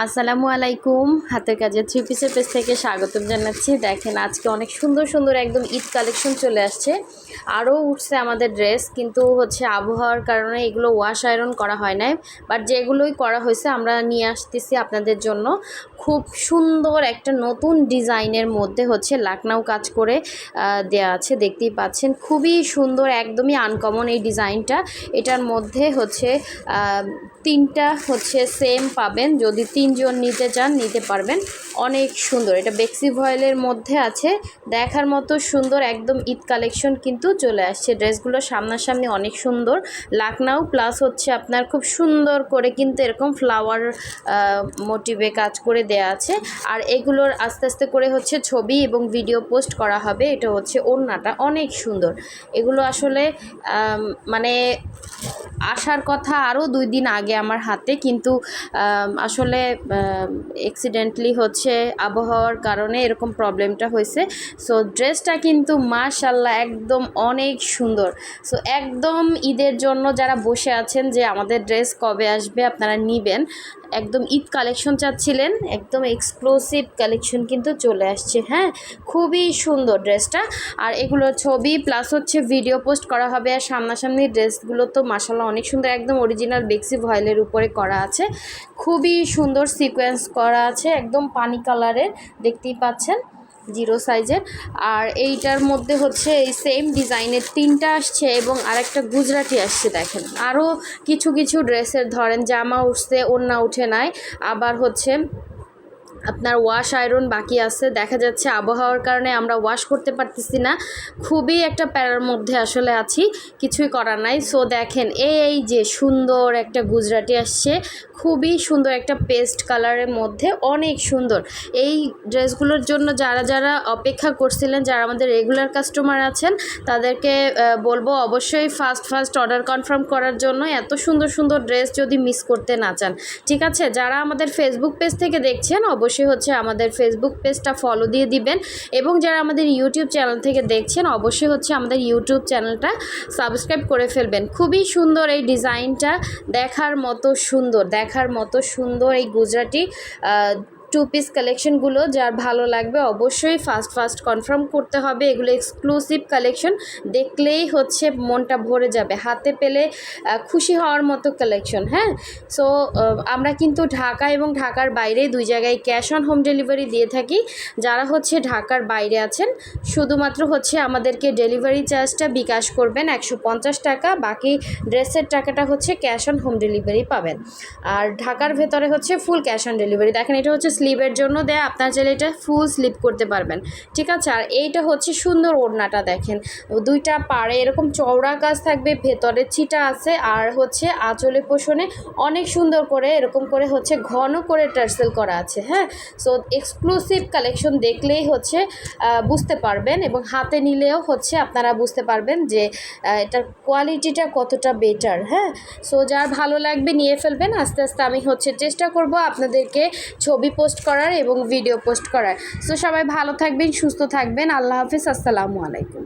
আসসালামু আলাইকুম। হাতের কাজের থ্রি পিসের পেজ থেকে স্বাগতম জানাচ্ছি। দেখেন, আজকে অনেক সুন্দর সুন্দর একদম ঈদ কালেকশন চলে আসছে। আরও উঠছে আমাদের ড্রেস কিন্তু হচ্ছে আবহাওয়ার কারণে এগুলো ওয়াশ আয়রন করা হয় নাই। বাট যেগুলোই করা হয়েছে, আমরা নিয়ে আসতেছি আপনাদের জন্য। খুব সুন্দর একটা নতুন ডিজাইনের মধ্যে হচ্ছে লাকনাও কাজ করে দেয়া আছে। দেখতেই পাচ্ছেন, খুবই সুন্দর, একদমই আনকমন এই ডিজাইনটা। এটার মধ্যে হচ্ছে তিনটা হচ্ছে সেম পাবেন। যদি তিনজন নিতে চান, নিতে পারবেন। অনেক সুন্দর। এটা বেক্সি ভয়েলের মধ্যে আছে। দেখার মতো সুন্দর একদম ঈদ কালেকশন কিন্তু চলে আসছে। ড্রেসগুলো সামনাসামনি অনেক সুন্দর। লাকনাও প্লাস হচ্ছে আপনার খুব সুন্দর করে কিন্তু এরকম ফ্লাওয়ার মোটিভে কাজ করে দেয়া আছে। আর এগুলোর আস্তে আস্তে করে হচ্ছে ছবি এবং ভিডিও পোস্ট করা হবে। এটা হচ্ছে ওড়নাটা। অনেক সুন্দর। এগুলো আসলে মানে আসার কথা আরও দুই দিন আগে আমার হাতে, কিন্তু আসলে অ্যাক্সিডেন্টলি হচ্ছে আবহাওয়ার কারণে এরকম প্রবলেমটা হয়েছে। সো ড্রেসটা কিন্তু মাশাল্লাহ একদম অনেক সুন্দর। সো একদম ঈদের জন্য যারা বসে আছেন যে আমাদের ড্রেস কবে আসবে আপনারা নিবেন। একদম ঈদ কালেকশন চাচ্ছিলেন, একদম এক্সক্লুসিভ কালেকশন কিন্তু চলে আসছে হ্যাঁ? খুবই সুন্দর ড্রেসটা আর এগুলোর ছবি প্লাস হচ্ছে ভিডিও পোস্ট করা হবে আর সামনাসামনি ড্রেসগুলো তো মাসাল্লাহ অনেক সুন্দর একদম অরিজিনাল বেক্সি ভয়েলের উপরে করা আছে। খুবই সুন্দর সিকোয়েন্স করা আছে, একদম পানি কালারের দেখতেই পাচ্ছেন? জিরো সাইজের আর এইটার মধ্যে হচ্ছে এই সেম ডিজাইনের তিনটা আসছে এবং আরেকটা গুজরাটি আসছে দেখেন। আরও কিছু কিছু ড্রেসের ধরেন, জামা উঠছে, ওড়না উঠে নাই। আবার হচ্ছে আপনার ওয়াশ আয়রন বাকি আছে। দেখা যাচ্ছে আবহাওয়ার কারণে আমরা ওয়াশ করতে পারতেছি না। খুবই একটা প্যারার মধ্যে আসলে আছি। কিছুই করার নাই। সো দেখেন, এই যে সুন্দর একটা গুজরাটি আসছে। খুবই সুন্দর একটা পেস্ট কালারের মধ্যে অনেক সুন্দর। এই ড্রেসগুলোর জন্য যারা যারা অপেক্ষা করছিলেন, যারা আমাদের রেগুলার কাস্টমার আছেন, তাদেরকে বলব অবশ্যই ফার্স্ট ফার্স্ট অর্ডার কনফার্ম করার জন্য এত সুন্দর সুন্দর ড্রেস যদি মিস করতে না চান। ঠিক আছে? যারা আমাদের ফেসবুক পেজ থেকে দেখছেন, অবশ্যই হচ্ছে আমাদের ফেসবুক পেজটা ফলো দিয়ে দিবেন এবং যারা আমাদের ইউটিউব চ্যানেল থেকে দেখছেন, অবশ্যই হচ্ছে আমাদের ইউটিউব চ্যানেলটা সাবস্ক্রাইব করে ফেলবেন। খুবই সুন্দর এই ডিজাইনটা দেখার মতো সুন্দর দেখার মতো সুন্দর এই গুজরাটি টু পিস কালেকশনগুলো যার ভালো লাগবে অবশ্যই ফার্স্ট ফার্স্ট কনফার্ম করতে হবে। এগুলো এক্সক্লুসিভ কালেকশন দেখলেই হচ্ছে মনটা ভরে যাবে। হাতে পেলে খুশি হওয়ার মতো কালেকশন হ্যাঁ? সো আমরা কিন্তু ঢাকা এবং ঢাকার বাইরে দুই জায়গায় ক্যাশ অন হোম ডেলিভারি দিয়ে থাকি। যারা হচ্ছে ঢাকার বাইরে আছেন, শুধুমাত্র হচ্ছে আমাদেরকে ডেলিভারি চার্জটা বিকাশ করবেন একশো পঞ্চাশ টাকা, বাকি ড্রেসের টাকাটা হচ্ছে ক্যাশ অন হোম ডেলিভারি পাবেন। আর ঢাকার ভেতরে হচ্ছে ফুল ক্যাশ অন ডেলিভারি দেখেন, এটা হচ্ছে স্লিভের জন্য দেয়, আপনার চাইলে এটা ফুল স্লিপ করতে পারবেন। ঠিক আছে? আর এইটা হচ্ছে সুন্দর ওড়নাটা দেখেন। দুইটা পাড়ে এরকম চওড়া কাজ থাকবে, ভেতরে ছিটা আছে, আর হচ্ছে আঁচলে পোষণে অনেক সুন্দর করে এরকম করে হচ্ছে ঘন করে টার্সেল করা আছে হ্যাঁ? সো এক্সক্লুসিভ কালেকশন দেখলেই হচ্ছে বুঝতে পারবেন এবং হাতে নিলেও হচ্ছে আপনারা বুঝতে পারবেন যে এটার কোয়ালিটিটা কতটা বেটার হ্যাঁ? সো যার ভালো লাগবে নিয়ে ফেলবেন। আস্তে আস্তে আমি হচ্ছে চেষ্টা করব আপনাদেরকে ছবি পোস্ট করার এবং ভিডিও পোস্ট করার। সো সবাই ভালো থাকবেন, সুস্থ থাকবেন। আল্লাহ হাফিজ, আসসালামু আলাইকুম।